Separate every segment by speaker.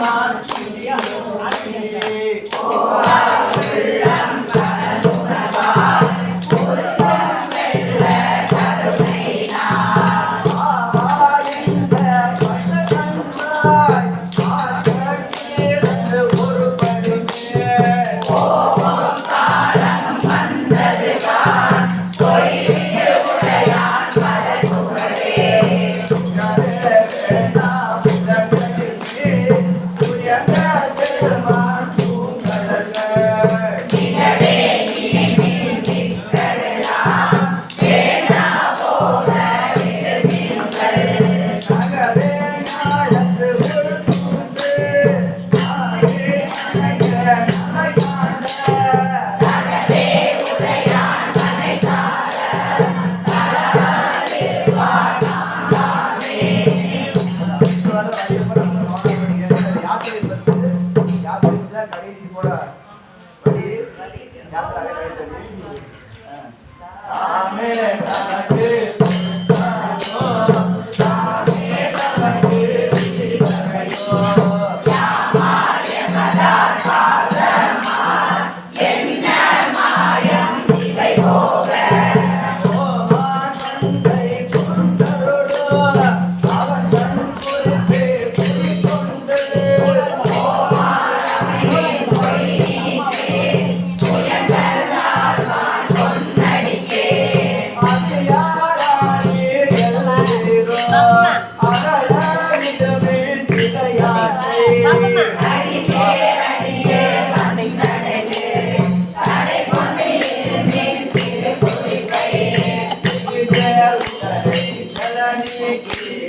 Speaker 1: 아, 네, 네, 네. 아 Amén.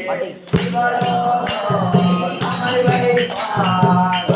Speaker 1: পাটি আমার বাড়ি